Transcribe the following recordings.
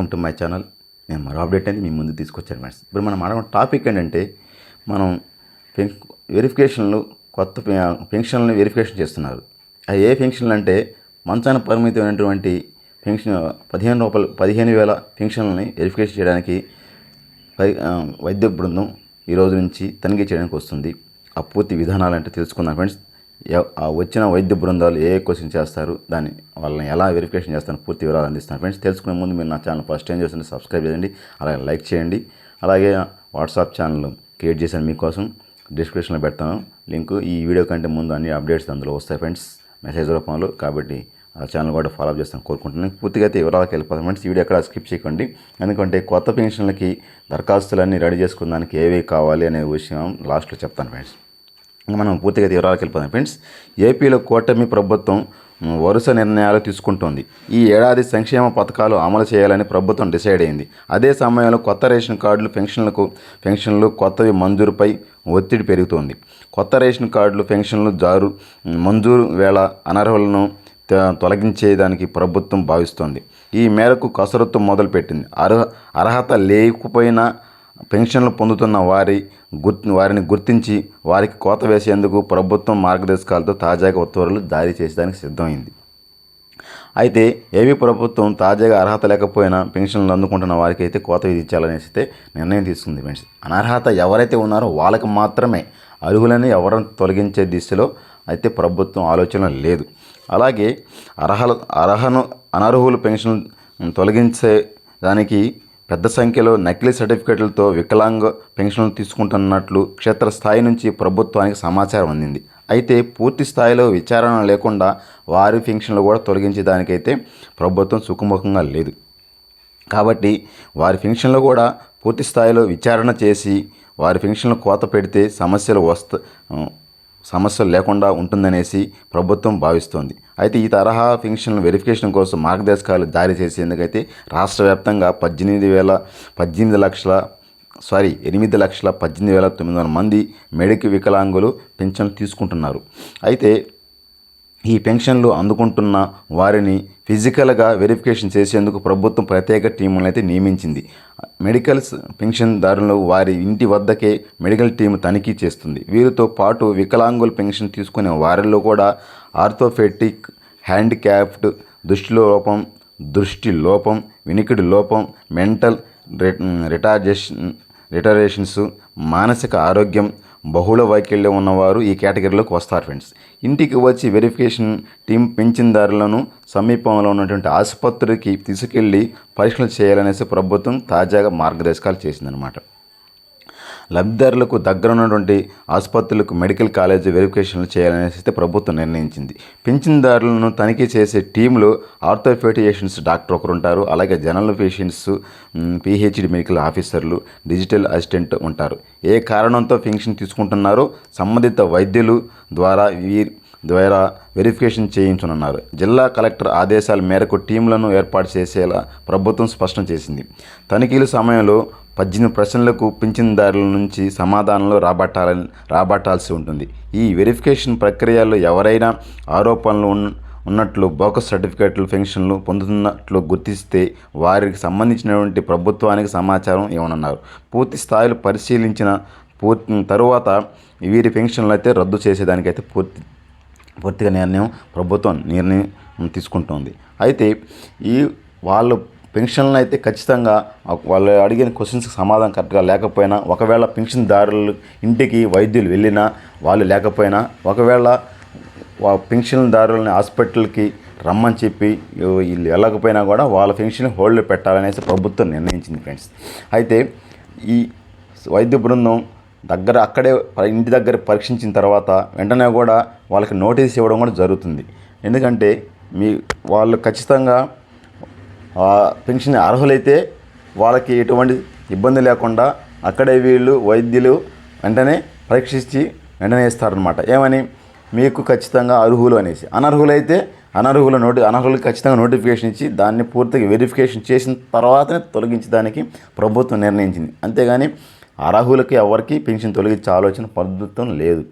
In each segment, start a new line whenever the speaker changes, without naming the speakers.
Welcome to my channel. నేను మరో update అనేది మీ ముందు తీసుకొచ్చాను ఫ్రెండ్స్. ఇప్పుడు మనం అడగ టాపిక్ ఏంటంటే మనం పెన్ వెరిఫికేషన్లు కొత్త పెన్షన్లను వెరిఫికేషన్ చేస్తున్నారు. అది ఏ పెన్షన్లు అంటే మంచాన పరిమితమైనటువంటి పెన్షన్ పదిహేను రూపాయలు పదిహేను వేల పెన్షన్లని వెరిఫికేషన్ చేయడానికి వైద్య బృందం ఈ రోజు నుంచి తనిఖీ చేయడానికి వస్తుంది. ఆ పూర్తి విధానాలు అంటే తెలుసుకుందాం ఫ్రెండ్స్. వచ్చిన వైద్య బృందాలు ఏ క్వశ్చన్ చేస్తారు దాన్ని వాళ్ళని ఎలా వెరిఫికేషన్ చేస్తాను పూర్తి వివరాలు అందిస్తాను. ఫ్రెండ్స్ తెలుసుకునే ముందు మీరు నా ఛానల్ ఫస్ట్ టైం చేస్తుంటే సబ్స్క్రైబ్ చేయండి అలాగే లైక్ చేయండి అలాగే వాట్సాప్ ఛానల్ క్రియేట్ చేశాను మీకోసం డిస్క్రిప్షన్లో పెడతాను లింక్. ఈ వీడియో కంటే ముందు అన్ని అప్డేట్స్ అందులో వస్తాయి ఫ్రెండ్స్ మెసేజ్ రూపంలో. కాబట్టి ఆ ఛానల్ కూడా ఫాలో చేస్తాను కోరుకుంటున్నాను. పూర్తిగా అయితే వివరాలకు వెళ్ళిపోతాం ఫ్రెండ్స్ ఈ వీడియో ఎక్కడ స్కిప్ చేయకండి. ఎందుకంటే కొత్త పెన్షన్లకి దరఖాస్తులన్నీ రెడీ చేసుకున్నానికి ఏవి కావాలి అనే విషయం లాస్ట్లో చెప్తాను ఫ్రెండ్స్ మనం పూర్తిగా వివరాలకు వెళ్ళిపోదాం. ఫ్రెండ్స్ ఏపీలో కూటమి ప్రభుత్వం వరుస నిర్ణయాలు తీసుకుంటోంది. ఈ ఏడాది సంక్షేమ పథకాలు అమలు చేయాలని ప్రభుత్వం డిసైడ్ అయింది. అదే సమయంలో కొత్త రేషన్ కార్డులు పెన్షన్లకు పెన్షన్లు కొత్తవి మంజూరుపై ఒత్తిడి పెరుగుతోంది. కొత్త రేషన్ కార్డులు పెన్షన్లు జారు మంజూరు వేళ అనర్హులను త- తొలగించేదానికి ప్రభుత్వం భావిస్తోంది. ఈ మేరకు కసరత్తు మొదలుపెట్టింది. అర్హ అర్హత లేకపోయినా పెన్షన్లు పొందుతున్న వారి గుర్ వారిని గుర్తించి వారికి కోత వేసేందుకు ప్రభుత్వం మార్గదర్శకాలతో తాజాగా ఉత్తర్వులు జారీ చేసేదానికి సిద్ధమైంది. అయితే ఏపీ ప్రభుత్వం తాజాగా అర్హత లేకపోయినా పెన్షన్లు అందుకుంటున్న వారికి అయితే కోత విధించాలనేసి అయితే నిర్ణయం తీసుకుంది పెన్షన్. అనర్హత ఎవరైతే ఉన్నారో వాళ్ళకి మాత్రమే అర్హులని ఎవరిని తొలగించే దిశలో అయితే ప్రభుత్వం ఆలోచన లేదు. అలాగే అర్హల అర్హను అనర్హులు పెన్షన్ తొలగించే దానికి పెద్ద సంఖ్యలో నకిలీ సర్టిఫికెట్లతో వికలాంగ పెన్షన్లు తీసుకుంటున్నట్లు క్షేత్రస్థాయి నుంచి ప్రభుత్వానికి సమాచారం అందింది. అయితే పూర్తి స్థాయిలో విచారణ లేకుండా వారి పెన్షన్లు కూడా తొలగించడానికైతే ప్రభుత్వం సుఖముఖంగా లేదు. కాబట్టి వారి పెన్షన్లు కూడా పూర్తి స్థాయిలో విచారణ చేసి వారి పెన్షన్లు కోత పెడితే సమస్యలు వస్త సమస్యలు లేకుండా ఉంటుందనేసి ప్రభుత్వం భావిస్తోంది. అయితే ఈ తరహా ఫింక్షన్ల వెరిఫికేషన్ కోసం మార్గదర్శకాలు జారీ చేసేందుకైతే రాష్ట్ర వ్యాప్తంగా పద్దెనిమిది వేల పద్దెనిమిది లక్షల సారీ ఎనిమిది లక్షల పద్దెనిమిది వేల తొమ్మిది వందల మంది మెడికి వికలాంగులు పెన్షన్ తీసుకుంటున్నారు. అయితే ఈ పెన్షన్లు అందుకుంటున్న వారిని ఫిజికల్గా వెరిఫికేషన్ చేసేందుకు ప్రభుత్వం ప్రత్యేక టీములను అయితే నియమించింది. మెడికల్స్ పెన్షన్దారులు వారి ఇంటి వద్దకే మెడికల్ టీం తనిఖీ చేస్తుంది. వీరితో పాటు వికలాంగుల పెన్షన్ తీసుకునే వారిలో కూడా ఆర్థోపెటిక్ హ్యాండిక్యాప్డ్ దృష్టి లోపం దృష్టి లోపం వినికిడి లోపం మెంటల్ రిటార్జేషన్ రిటరేషన్స్ మానసిక ఆరోగ్యం బహుళ వైకల్యం ఉన్నవారు ఈ కేటగిరీలోకి వస్తారు ఫ్రెండ్స్ ఇంటికి వచ్చి వెరిఫికేషన్ టీం పెంచిందారులను సమీపంలో ఉన్నటువంటి ఆసుపత్రికి తీసుకెళ్ళి పరీక్షలు చేయాలనేసి ప్రభుత్వం తాజాగా మార్గదర్శకాలు చేసిందనమాట లబ్ధిదారులకు దగ్గర ఉన్నటువంటి ఆసుపత్రులకు మెడికల్ కాలేజ్ వెరిఫికేషన్లు చేయాలనేసి ప్రభుత్వం నిర్ణయించింది. పింఛన్దారులను తనిఖీ చేసే టీంలో ఆర్థోఫెటియేషన్స్ డాక్టర్ ఒకరు ఉంటారు అలాగే జనరల్ పేషెంట్స్ పిహెచ్డి మెడికల్ ఆఫీసర్లు డిజిటల్ అసిస్టెంట్ ఉంటారు. ఏ కారణంతో పెన్షన్ తీసుకుంటున్నారో సంబంధిత వైద్యులు ద్వారా వీరి ద్వారా వెరిఫికేషన్ చేయించనున్నారు. జిల్లా కలెక్టర్ ఆదేశాల మేరకు టీంలను ఏర్పాటు చేసేలా ప్రభుత్వం స్పష్టం చేసింది. తనిఖీల సమయంలో పద్దెనిమిది ప్రశ్నలకు పింఛన్దారుల నుంచి సమాధానాలు రాబట్టాలని రాబట్టాల్సి ఉంటుంది. ఈ వెరిఫికేషన్ ప్రక్రియలో ఎవరైనా ఆరోపణలు ఉన్నట్లు బోకస్ సర్టిఫికేట్లు పెన్షన్లు పొందుతున్నట్లు గుర్తిస్తే వారికి సంబంధించినటువంటి ప్రభుత్వానికి సమాచారం ఇవ్వనున్నారు. పూర్తి స్థాయిలో పరిశీలించిన పూర్తి తరువాత వీరి పెన్షన్లు అయితే రద్దు చేసేదానికైతే పూర్తి పూర్తిగా నిర్ణయం ప్రభుత్వం నిర్ణయం తీసుకుంటుంది. అయితే ఈ వాళ్ళు పెన్షన్లు అయితే ఖచ్చితంగా వాళ్ళు అడిగిన క్వశ్చన్స్కి సమాధానం కరెక్ట్గా లేకపోయినా ఒకవేళ పెన్షన్దారులు ఇంటికి వైద్యులు వెళ్ళినా వాళ్ళు లేకపోయినా ఒకవేళ పెన్షన్దారులని హాస్పిటల్కి రమ్మని చెప్పి వీళ్ళు వెళ్ళకపోయినా కూడా వాళ్ళ పెన్షన్ హోల్డ్ పెట్టాలనేసి ప్రభుత్వం నిర్ణయించింది ఫ్రెండ్స్. అయితే ఈ వైద్య బృందం దగ్గర అక్కడే ప- ఇంటి దగ్గర పరీక్షించిన తర్వాత వెంటనే కూడా వాళ్ళకి నోటీస్ ఇవ్వడం కూడా జరుగుతుంది. ఎందుకంటే మీ వాళ్ళు ఖచ్చితంగా పెన్షన్ అర్హులైతే వాళ్ళకి ఎటువంటి ఇబ్బంది లేకుండా అక్కడే వీళ్ళు వైద్యులు వెంటనే పరీక్షించి వెంటనే ఇస్తారనమాట ఏమని? మీకు ఖచ్చితంగా అర్హులు అనేసి. అనర్హులైతే అనర్హుల నోటి అనర్హులకు ఖచ్చితంగా నోటిఫికేషన్ ఇచ్చి దాన్ని పూర్తిగా వెరిఫికేషన్ చేసిన తర్వాతనే తొలగించడానికి ప్రభుత్వం నిర్ణయించింది. అంతేగాని అర్హులకి ఎవరికి పెన్షన్ తొలగించే ఆలోచన ప్రభుత్వం లేదు.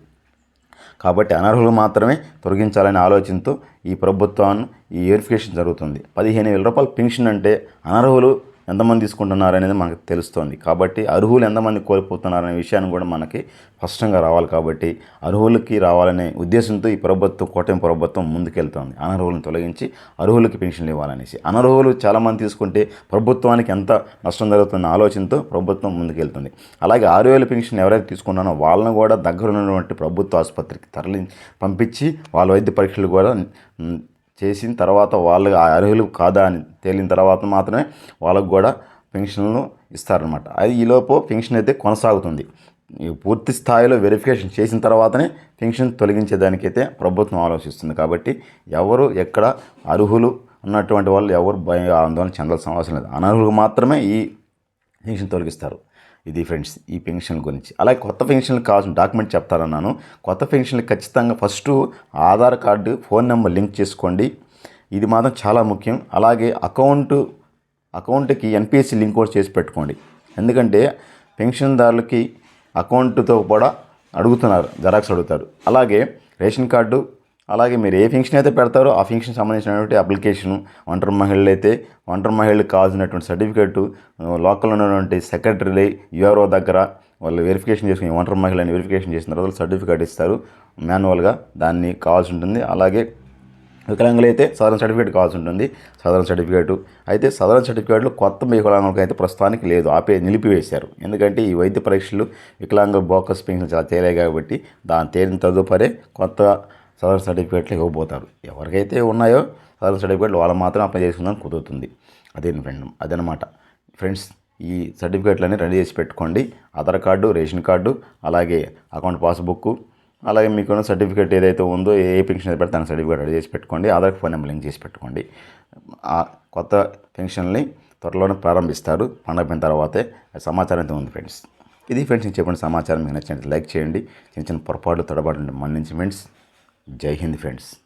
కాబట్టి అనర్హులు మాత్రమే తొలగించాలనే ఆలోచనతో ఈ ప్రభుత్వాన్ని ఈ వెరిఫికేషన్ జరుగుతుంది. పదిహేను వేల రూపాయల పెన్షన్ అంటే అనర్హులు ఎంతమంది తీసుకుంటున్నారు అనేది మనకు తెలుస్తోంది. కాబట్టి అర్హులు ఎంతమంది కోల్పోతున్నారనే విషయాన్ని కూడా మనకి స్పష్టంగా రావాలి కాబట్టి అర్హులకి రావాలనే ఉద్దేశంతో ఈ ప్రభుత్వం కూటమి ప్రభుత్వం ముందుకెళ్తోంది. అనర్హులను తొలగించి అర్హులకి పెన్షన్లు ఇవ్వాలనేసి. అనర్హులు చాలామంది తీసుకుంటే ప్రభుత్వానికి ఎంత నష్టం జరుగుతున్న ఆలోచనతో ప్రభుత్వం ముందుకెళ్తుంది. అలాగే ఆరు వేల పెన్షన్ ఎవరైతే తీసుకున్నానో వాళ్ళని కూడా దగ్గర ఉన్నటువంటి ప్రభుత్వ ఆసుపత్రికి తరలి పంపించి వాళ్ళ వైద్య పరీక్షలు కూడా చేసిన తర్వాత వాళ్ళు ఆ అర్హులు కాదా అని తేలిన తర్వాత మాత్రమే వాళ్ళకు కూడా పెన్షన్లు ఇస్తారనమాట అది ఈలోపు పెన్షన్ అయితే కొనసాగుతుంది. ఈ పూర్తి స్థాయిలో వెరిఫికేషన్ చేసిన తర్వాతనే పెన్షన్ తొలగించేదానికైతే ప్రభుత్వం ఆలోచిస్తుంది. కాబట్టి ఎవరు ఎక్కడ అర్హులు ఉన్నటువంటి వాళ్ళు ఎవరు భయ ఆందోళన చెందాల్సిన అవసరం లేదు. అనర్హులు మాత్రమే ఈ పెన్షన్ తొలగిస్తారు. ఇది ఫ్రెండ్స్ ఈ పెన్షన్ గురించి. అలాగే కొత్త పెన్షన్లకు కావాల్సిన డాక్యుమెంట్ చెప్తారన్నాను కొత్త పెన్షన్కి ఖచ్చితంగా first Aadhaar card phone number link చేసుకోండి. ఇది మాత్రం చాలా ముఖ్యం. అలాగే అకౌంట్ అకౌంట్కి ఎన్పిఎస్సి లింక్ కూడా చేసి పెట్టుకోండి. ఎందుకంటే పెన్షన్దారులకి అకౌంట్తో కూడా అడుగుతున్నారు జరాక్స్ అడుగుతారు. అలాగే రేషన్ కార్డు అలాగే మీరు ఏ ఫంక్షన్ అయితే పెడతారో ఆ ఫంక్షన్ సంబంధించినటువంటి అప్లికేషను ఒంటరి మహిళలు అయితే ఒంటరి మహిళలకు కావాల్సినటువంటి సర్టిఫికేటు లోకల్ ఉన్నటువంటి సెక్రటరీ యూఆర్ఓ దగ్గర వాళ్ళు వెరిఫికేషన్ చేసుకుని ఒంటరి మహిళని వెరిఫికేషన్ చేసిన తర్వాత సర్టిఫికేట్ ఇస్తారు. మాన్యువల్గా దాన్ని కావాల్సి ఉంటుంది. అలాగే వికలాంగులు అయితే సాధారణ సర్టిఫికేట్ కావాల్సి ఉంటుంది. సాధారణ సర్టిఫికేటు. అయితే సాధారణ సర్టిఫికేట్లు కొత్త వికలాంగులకు అయితే ప్రస్తుతానికి లేదు. ఆపే నిలిపివేశారు. ఎందుకంటే ఈ వైద్య పరీక్షలు వికలాంగుల బోకస్ పెన్షన్ చాలా తేలే కాబట్టి దాని తేలిన తదుపరి కొత్త సదరన్ సర్టిఫికేట్లు ఇవ్వబోతారు. ఎవరికైతే ఉన్నాయో సాధారణ సర్టిఫికేట్లు వాళ్ళు మాత్రం అప్లై చేసుకుందని కుదురుతుంది. అదే ఫ్రెండ్ అదనమాట. ఫ్రెండ్స్ ఈ సర్టిఫికేట్లన్నీ రెడీ చేసి పెట్టుకోండి. ఆధార్ కార్డు రేషన్ కార్డు అలాగే అకౌంట్ పాస్బుక్ అలాగే మీకు సర్టిఫికేట్ ఏదైతే ఉందో ఏ పెన్షన్ అయితే పెడితే దాని సర్టిఫికేట్ రెడీ చేసి పెట్టుకోండి. ఆధార్ ఫోన్ నెంబర్ లింక్ చేసి పెట్టుకోండి. ఆ కొత్త పెన్షన్ని త్వరలోనే ప్రారంభిస్తారు. పండగపోయిన తర్వాతే సమాచారం అయితే ఉంది ఫ్రెండ్స్. ఇది ఫ్రెండ్స్ నేను చెప్పిన సమాచారం. మీకు నచ్చినట్టు లైక్ చేయండి. చిన్న చిన్న పొరపాట్లు తడబాటు మన్నించి ఫ్రెండ్స్. జై హింద్ ఫ్రెండ్స్.